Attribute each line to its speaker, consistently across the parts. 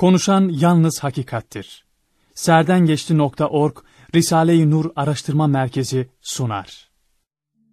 Speaker 1: Konuşan yalnız hakikattir. Serdengeçti.org Risale-i Nur Araştırma Merkezi sunar.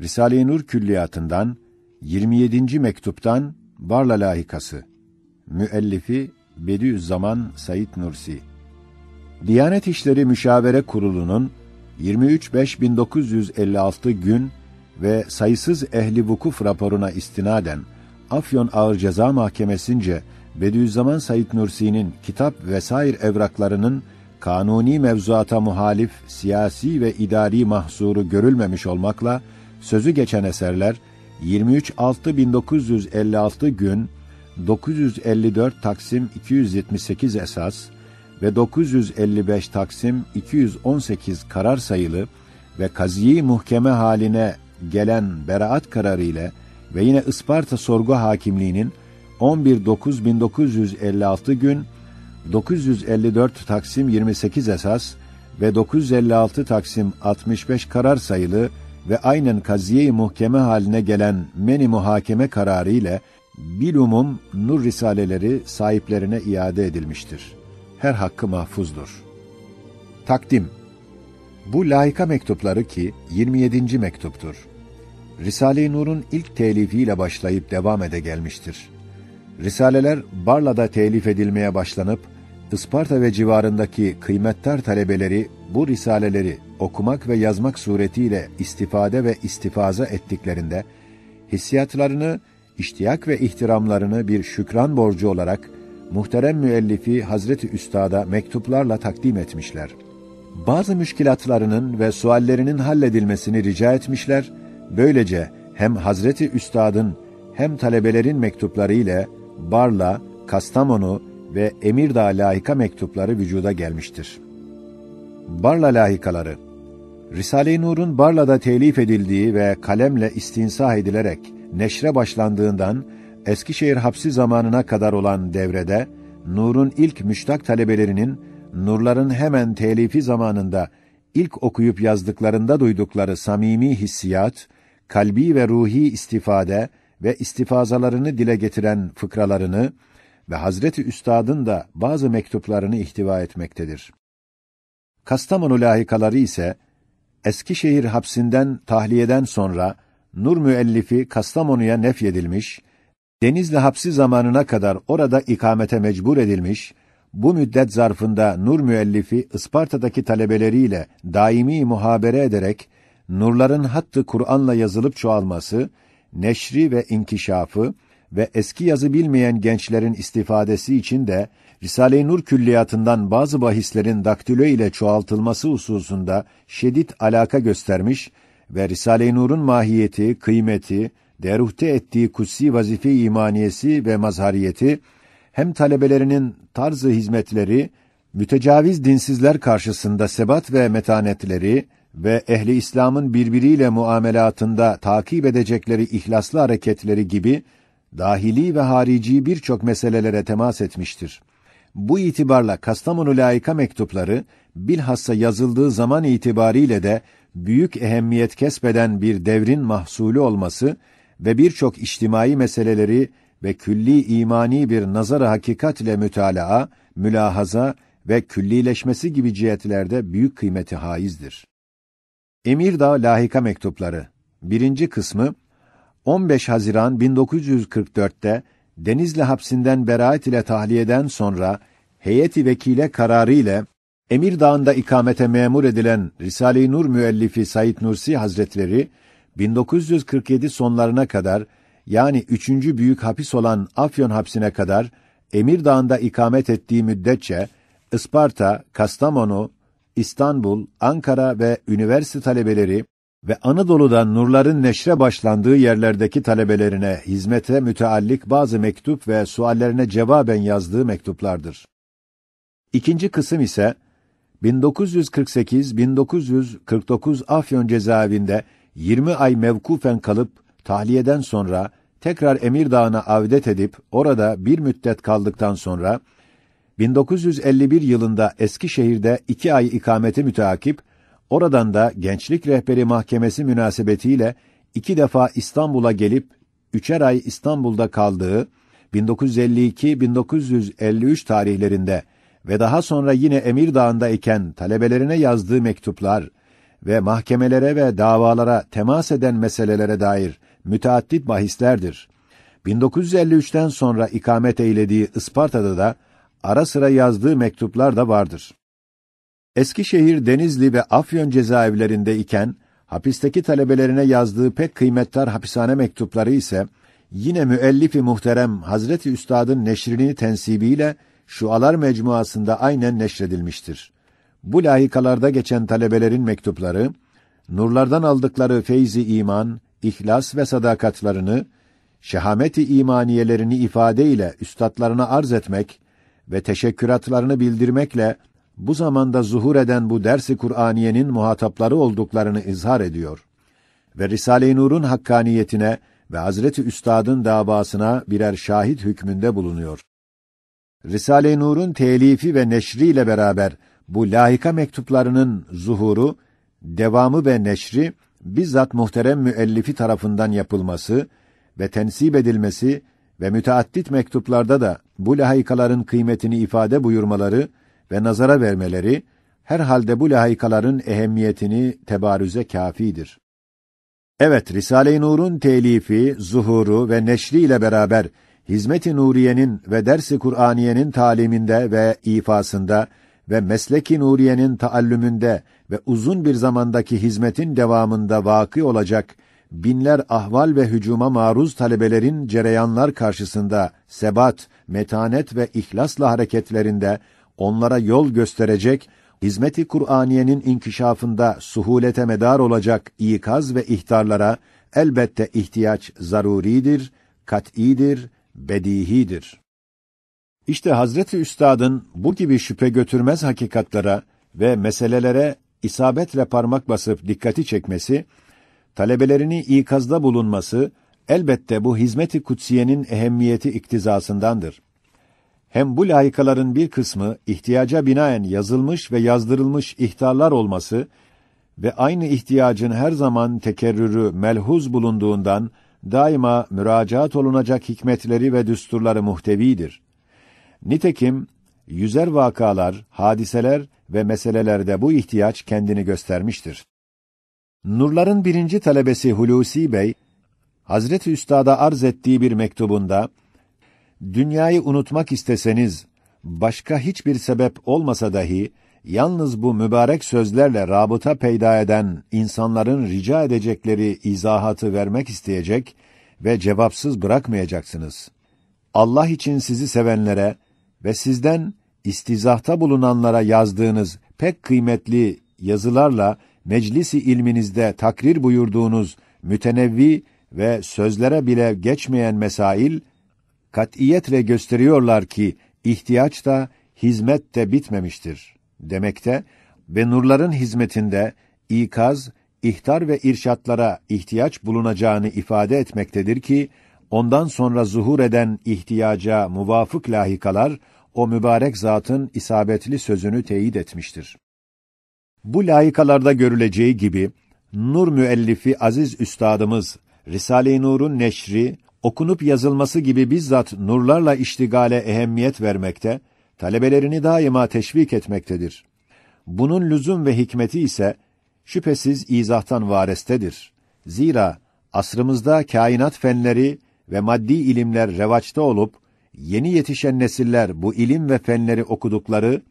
Speaker 2: Risale-i Nur Külliyatı'ndan 27. mektuptan Barla Lahikası Müellifi Bediüzzaman Said Nursi Diyanet İşleri Müşavere Kurulu'nun 23.5.1956 gün ve sayısız ehli vukuf raporuna istinaden Afyon Ağır Ceza Mahkemesi'nce Bediüzzaman Said Nursi'nin kitap vesair evraklarının kanuni mevzuata muhalif siyasi ve idari mahsuru görülmemiş olmakla sözü geçen eserler 23.6.1956 gün 954 Taksim 278 esas ve 955 Taksim 218 karar sayılı ve kaziyi muhkeme haline gelen beraat kararı ile ve yine Isparta sorgu hakimliğinin 11.9.1956 gün 954 Taksim 28 esas ve 956 Taksim 65 karar sayılı ve aynen kaziye muhkeme haline gelen meni muhakeme kararı ile bilumum nur risaleleri sahiplerine iade edilmiştir. Her hakkı mahfuzdur. Takdim Bu layıka mektupları ki 27. mektuptur. Risale-i Nur'un ilk telifiyle başlayıp devam ede gelmiştir. Risaleler Barla'da telif edilmeye başlanıp Isparta ve civarındaki kıymettar talebeleri bu risaleleri okumak ve yazmak suretiyle istifade ve istifaza ettiklerinde hissiyatlarını, iştiyak ve ihtiramlarını bir şükran borcu olarak muhterem müellifi Hazreti Üstad'a mektuplarla takdim etmişler. Bazı müşkilatlarının ve suallerinin halledilmesini rica etmişler. Böylece hem Hazreti Üstad'ın hem talebelerin mektupları ile Barla, Kastamonu ve Emirdağ lahika mektupları vücuda gelmiştir. Barla lahikaları Risale-i Nur'un Barla'da telif edildiği ve kalemle istinsah edilerek neşre başlandığından Eskişehir hapsi zamanına kadar olan devrede Nur'un ilk müştak talebelerinin Nurların hemen telifi zamanında ilk okuyup yazdıklarında duydukları samimi hissiyat, kalbi ve ruhi istifade ve istifazalarını dile getiren fıkralarını ve Hazreti Üstad'ın da bazı mektuplarını ihtiva etmektedir. Kastamonu lahikaları ise Eskişehir hapsinden tahliyeden sonra Nur müellifi Kastamonu'ya nefyedilmiş, Denizli hapsi zamanına kadar orada ikamete mecbur edilmiş, bu müddet zarfında Nur müellifi Isparta'daki talebeleriyle daimi muhabere ederek nurların hattı Kur'an'la yazılıp çoğalması, neşri ve inkişafı ve eski yazı bilmeyen gençlerin istifadesi için de Risale-i Nur külliyatından bazı bahislerin daktilo ile çoğaltılması hususunda şiddet alaka göstermiş ve Risale-i Nur'un mahiyeti, kıymeti, deruhte ettiği kutsi vazife imaniyesi ve mazhariyeti hem talebelerinin tarzı hizmetleri, mütecaviz dinsizler karşısında sebat ve metanetleri ve ehli İslam'ın birbiriyle muamelatında takip edecekleri ihlaslı hareketleri gibi dahili ve harici birçok meselelere temas etmiştir. Bu itibarla Kastamonu layıka mektupları bilhassa yazıldığı zaman itibariyle de büyük ehemmiyet kesbeden bir devrin mahsulü olması ve birçok içtimai meseleleri ve külli imani bir nazar hakikat ile mütalaa, mülahaza ve küllileşmesi gibi cihetlerde büyük kıymeti haizdir. Emirdağ Lahika Mektupları Birinci kısmı 15 Haziran 1944'te Denizli hapsinden beraat ile tahliyeden sonra heyeti vekile kararı ile Emirdağ'ında ikamete memur edilen Risale-i Nur müellifi Said Nursi Hazretleri 1947 sonlarına kadar yani üçüncü büyük hapis olan Afyon hapsine kadar Emirdağ'ında ikamet ettiği müddetçe Isparta, Kastamonu, İstanbul, Ankara ve üniversite talebeleri ve Anadolu'dan nurların neşre başlandığı yerlerdeki talebelerine hizmete müteallik bazı mektup ve suallerine cevaben yazdığı mektuplardır. İkinci kısım ise 1948-1949 Afyon cezaevinde 20 ay mevkufen kalıp tahliyeden sonra tekrar Emirdağ'ına avdet edip orada bir müddet kaldıktan sonra 1951 yılında Eskişehir'de iki ay ikameti müteakip, oradan da Gençlik Rehberi Mahkemesi münasebetiyle iki defa İstanbul'a gelip üçer ay İstanbul'da kaldığı 1952-1953 tarihlerinde ve daha sonra yine Emir Dağı'nda iken talebelerine yazdığı mektuplar ve mahkemelere ve davalara temas eden meselelere dair müteaddit bahislerdir. 1953'ten sonra ikamet eylediği Isparta'da da ara sıra yazdığı mektuplar da vardır. Eskişehir, Denizli ve Afyon cezaevlerinde iken hapisteki talebelerine yazdığı pek kıymetli hapishane mektupları ise yine müellifi muhterem Hazreti Üstad'ın neşrini tensibiyle Şualar mecmuasında aynen neşredilmiştir. Bu lahikalarda geçen talebelerin mektupları, nurlardan aldıkları feyzi iman, ihlas ve sadakatlarını, şehameti imaniyelerini ifade ile üstadlarına arz etmek ve teşekküratlarını bildirmekle bu zamanda zuhur eden bu dersi Kur'aniyenin muhatapları olduklarını izhar ediyor ve Risale-i Nur'un hakkaniyetine ve Hazreti Üstad'ın davasına birer şahit hükmünde bulunuyor. Risale-i Nur'un telifi ve neşri ile beraber bu lahika mektuplarının zuhuru, devamı ve neşri bizzat muhterem müellifi tarafından yapılması ve tensip edilmesi ve müteaddit mektuplarda da bu lahikaların kıymetini ifade buyurmaları ve nazara vermeleri herhalde bu lahikaların ehemmiyetini tebarüze kafidir. Evet, Risale-i Nur'un telifi, zuhuru ve neşri ile beraber Hizmet-i Nuriye'nin ve ders-i Kur'aniye'nin taliminde ve ifasında ve mesleki Nuriye'nin taallümünde ve uzun bir zamandaki hizmetin devamında vaki olacak binler ahval ve hücuma maruz talebelerin cereyanlar karşısında sebat, metanet ve ihlasla hareketlerinde onlara yol gösterecek, hizmeti Kur'aniyenin inkişafında suhulete medar olacak ikaz ve ihtarlara elbette ihtiyaç zaruridir, kat'idir, bedihidir. İşte Hazreti Üstad'ın bu gibi şüphe götürmez hakikatlara ve meselelere isabetle parmak basıp dikkati çekmesi, talebelerini ikazda bulunması, elbette bu hizmet-i kutsiyenin ehemmiyeti iktizasındandır. Hem bu layıkaların bir kısmı ihtiyaca binaen yazılmış ve yazdırılmış ihtarlar olması ve aynı ihtiyacın her zaman tekerrürü melhuz bulunduğundan daima müracaat olunacak hikmetleri ve düsturları muhtevidir. Nitekim yüzer vakalar, hadiseler ve meselelerde bu ihtiyaç kendini göstermiştir. Nurların birinci talebesi Hulusi Bey, Hazreti Üstad'a arz ettiği bir mektubunda, dünyayı unutmak isteseniz, başka hiçbir sebep olmasa dahi, yalnız bu mübarek sözlerle rabıta peyda eden insanların rica edecekleri izahatı vermek isteyecek ve cevapsız bırakmayacaksınız. Allah için sizi sevenlere ve sizden istizahta bulunanlara yazdığınız pek kıymetli yazılarla meclisi ilminizde takrir buyurduğunuz mütenevvi ve sözlere bile geçmeyen mesail katiyetle gösteriyorlar ki ihtiyaç da hizmet de bitmemiştir demekte ve nurların hizmetinde ikaz, ihtar ve irşatlara ihtiyaç bulunacağını ifade etmektedir ki ondan sonra zuhur eden ihtiyaca muvafık lahikalar o mübarek zatın isabetli sözünü teyit etmiştir. Bu layıkalarda görüleceği gibi Nur müellifi aziz üstadımız Risale-i Nur'un neşri, okunup yazılması gibi bizzat nurlarla iştigale ehemmiyet vermekte, talebelerini daima teşvik etmektedir. Bunun lüzum ve hikmeti ise şüphesiz izahtan varestedir. Zira asrımızda kainat fenleri ve maddi ilimler revaçta olup yeni yetişen nesiller bu ilim ve fenleri okudukları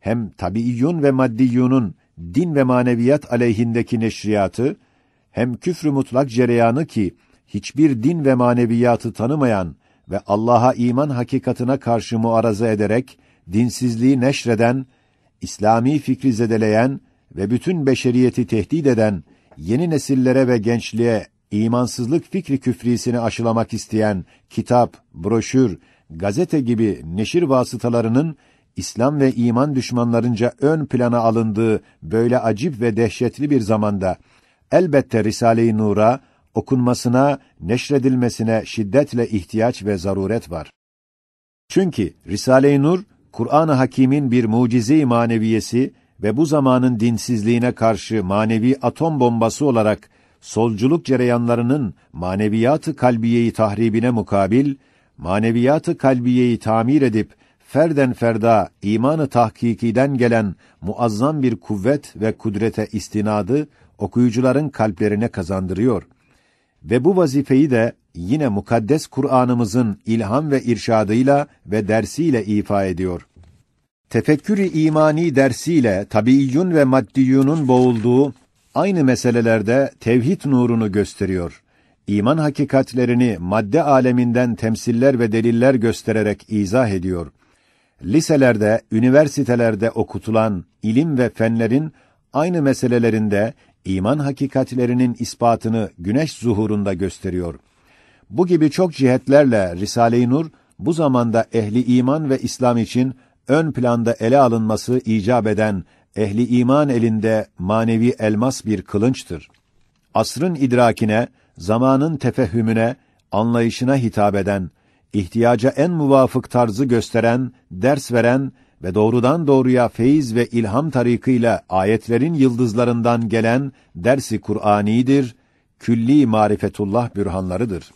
Speaker 2: hem tabiiyyun ve maddiyunun din ve maneviyat aleyhindeki neşriyatı hem küfrü mutlak cereyanı ki hiçbir din ve maneviyatı tanımayan ve Allah'a iman hakikatına karşı muaraza ederek dinsizliği neşreden, İslami fikri zedeleyen ve bütün beşeriyeti tehdit eden yeni nesillere ve gençliğe imansızlık fikri küfrisini aşılamak isteyen kitap, broşür, gazete gibi neşir vasıtalarının İslam ve iman düşmanlarınca ön plana alındığı böyle acip ve dehşetli bir zamanda elbette Risale-i Nur'a okunmasına, neşredilmesine şiddetle ihtiyaç ve zaruret var. Çünkü Risale-i Nur Kur'an-ı Hakîm'in bir mucize-i maneviyesi ve bu zamanın dinsizliğine karşı manevi atom bombası olarak solculuk cereyanlarının maneviyatı kalbiyeyi tahribine mukabil maneviyatı kalbiyeyi tamir edip ferden ferda imanı tahkikiden gelen muazzam bir kuvvet ve kudrete istinadı okuyucuların kalplerine kazandırıyor. Ve bu vazifeyi de yine mukaddes Kur'an'ımızın ilham ve irşadıyla ve dersiyle ifa ediyor. Tefekkürü imani dersiyle tabiiyyun ve maddiyunun boğulduğu aynı meselelerde tevhid nurunu gösteriyor. İman hakikatlerini madde aleminden temsiller ve deliller göstererek izah ediyor. Liselerde, üniversitelerde okutulan ilim ve fenlerin aynı meselelerinde iman hakikatlerinin ispatını güneş zuhurunda gösteriyor. Bu gibi çok cihetlerle Risale-i Nur bu zamanda ehli iman ve İslam için ön planda ele alınması icap eden ehli iman elinde manevi elmas bir kılınçtır. Asrın idrakine, zamanın tefehümüne, anlayışına hitap eden, ihtiyaca en muvafık tarzı gösteren, ders veren ve doğrudan doğruya feyiz ve ilham tarikıyla ayetlerin yıldızlarından gelen dersi Kur'anidir, külli marifetullah bürhanlarıdır.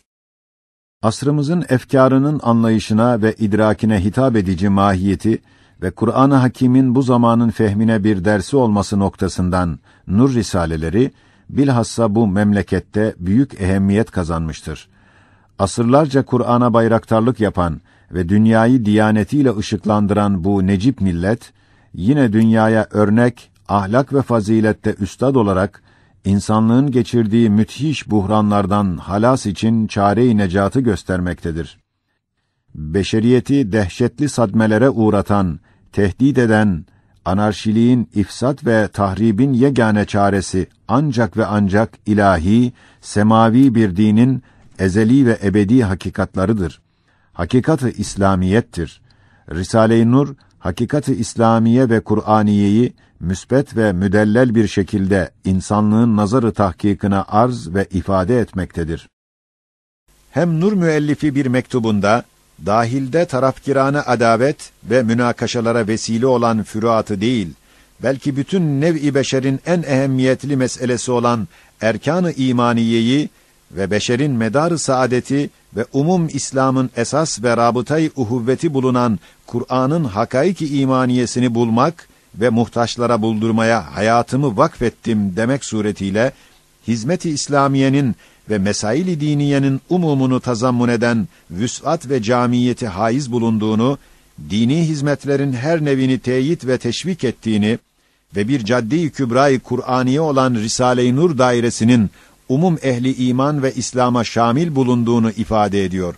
Speaker 2: Asrımızın efkarının anlayışına ve idrakine hitap edici mahiyeti ve Kur'an-ı Hakîm'in bu zamanın fehmine bir dersi olması noktasından nur risaleleri bilhassa bu memlekette büyük ehemmiyet kazanmıştır. Asırlarca Kur'an'a bayraktarlık yapan ve dünyayı diyanetiyle ışıklandıran bu necip millet yine dünyaya örnek, ahlak ve fazilette üstad olarak insanlığın geçirdiği müthiş buhranlardan halas için çare-i necatı göstermektedir. Beşeriyeti dehşetli sadmelere uğratan, tehdit eden, anarşiliğin ifsat ve tahribin yegane çaresi ancak ve ancak ilahi, semavi bir dinin ezeli ve ebedi hakikatlarıdır. Hakikatı İslamiyettir. Risale-i Nur, hakikati İslamiye ve Kur'aniyeyi müsbet ve müdellel bir şekilde insanlığın nazarı tahkikine arz ve ifade etmektedir. Hem Nur müellifi bir mektubunda dahilde tarafkirane adavet ve münakaşalara vesile olan füruatı değil, belki bütün nev-i beşerin en ehemmiyetli meselesi olan erkanı imaniyeyi ve beşerin medarı saadeti ve umum İslam'ın esas ve rabıtayı uhuvveti bulunan Kur'an'ın hakaiki imaniyesini bulmak ve muhtaçlara buldurmaya hayatımı vakfettim demek suretiyle hizmet-i İslamiyenin ve mesail-i diniyenin umumunu tazammun eden vüs'at ve camiyeti haiz bulunduğunu, dini hizmetlerin her nevini teyit ve teşvik ettiğini ve bir caddi-i kübra-i Kur'aniye olan Risale-i Nur dairesinin umum ehli iman ve İslam'a şamil bulunduğunu ifade ediyor.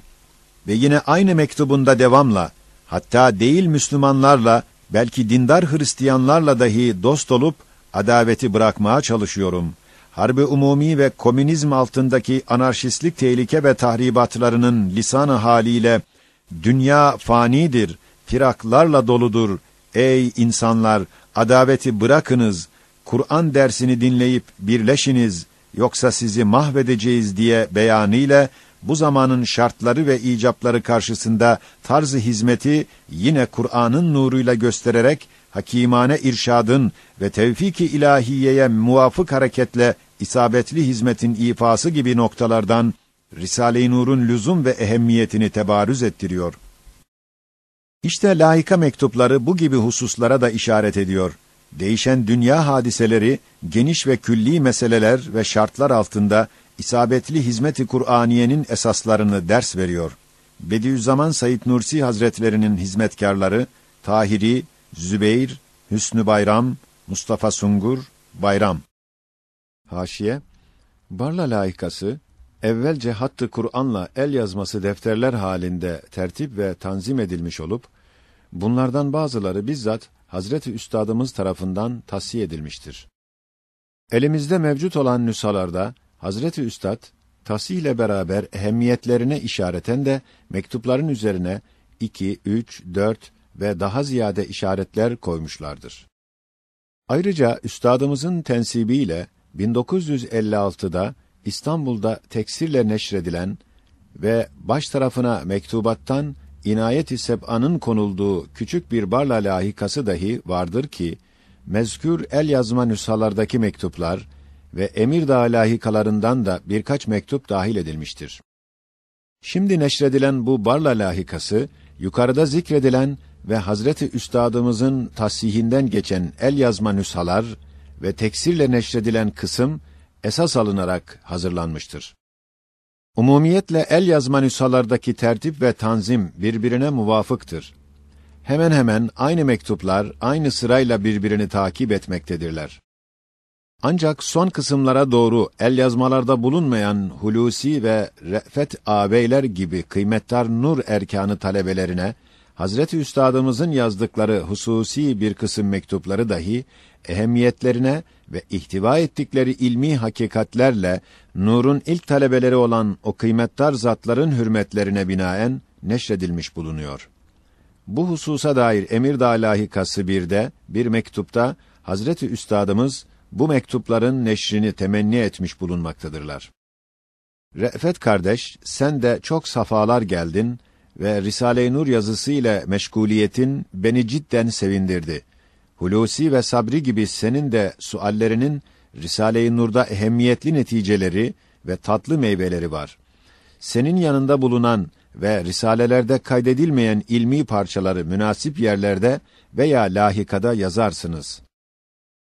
Speaker 2: Ve yine aynı mektubunda devamla, hatta değil Müslümanlarla, belki dindar Hristiyanlarla dahi dost olup, adaveti bırakmaya çalışıyorum. Harbi umumi ve komünizm altındaki anarşistlik tehlike ve tahribatlarının lisanı haliyle, dünya fanidir, firaklarla doludur, ey insanlar, adaveti bırakınız, Kur'an dersini dinleyip birleşiniz, yoksa sizi mahvedeceğiz diye beyanıyla bu zamanın şartları ve icapları karşısında tarzı hizmeti yine Kur'an'ın nuruyla göstererek hakimane irşadın ve tevfik-i ilahiyeye muvafık hareketle isabetli hizmetin ifası gibi noktalardan Risale-i Nur'un lüzum ve ehemmiyetini tebarüz ettiriyor. İşte laika mektupları bu gibi hususlara da işaret ediyor değişen dünya hadiseleri, geniş ve külli meseleler ve şartlar altında isabetli hizmet-i Kur'aniyenin esaslarını ders veriyor. Bediüzzaman Said Nursi Hazretlerinin hizmetkarları Tahiri, Zübeyir, Hüsnü Bayram, Mustafa Sungur, Bayram. Haşiye Barla laikası evvelce hattı Kur'an'la el yazması defterler halinde tertip ve tanzim edilmiş olup bunlardan bazıları bizzat Hazreti Üstadımız tarafından tahsiye edilmiştir. Elimizde mevcut olan nüshalarda Hazreti Üstad tahsiye ile beraber ehemmiyetlerine işareten de mektupların üzerine 2, 3, 4 ve daha ziyade işaretler koymuşlardır. Ayrıca üstadımızın tensibiyle 1956'da İstanbul'da teksirle neşredilen ve baş tarafına mektubattan inayet-i seb'anın konulduğu küçük bir barla lahikası dahi vardır ki, mezkür el yazma nüshalardaki mektuplar ve Emirdağ lahikalarından da birkaç mektup dahil edilmiştir. Şimdi neşredilen bu Barla lahikası, yukarıda zikredilen ve Hazreti Üstadımızın tasihinden geçen el yazma nüshalar ve teksirle neşredilen kısım esas alınarak hazırlanmıştır. Umumiyetle el yazma nüshalardaki tertip ve tanzim birbirine muvafıktır. Hemen hemen aynı mektuplar aynı sırayla birbirini takip etmektedirler. Ancak son kısımlara doğru el yazmalarda bulunmayan Hulusi ve Re'fet ağabeyler gibi kıymettar nur erkanı talebelerine Hazreti Üstadımızın yazdıkları hususi bir kısım mektupları dahi ehemmiyetlerine ve ihtiva ettikleri ilmi hakikatlerle nurun ilk talebeleri olan o kıymettar zatların hürmetlerine binaen neşredilmiş bulunuyor. Bu hususa dair Emirdağ lahikası birde bir mektupta Hazreti Üstadımız bu mektupların neşrini temenni etmiş bulunmaktadırlar. Re'fet kardeş, sen de çok safalar geldin ve Risale-i Nur yazısı ile meşguliyetin beni cidden sevindirdi. Hulusi ve Sabri gibi senin de suallerinin Risale-i Nur'da ehemmiyetli neticeleri ve tatlı meyveleri var. Senin yanında bulunan ve risalelerde kaydedilmeyen ilmi parçaları münasip yerlerde veya lahikada yazarsınız.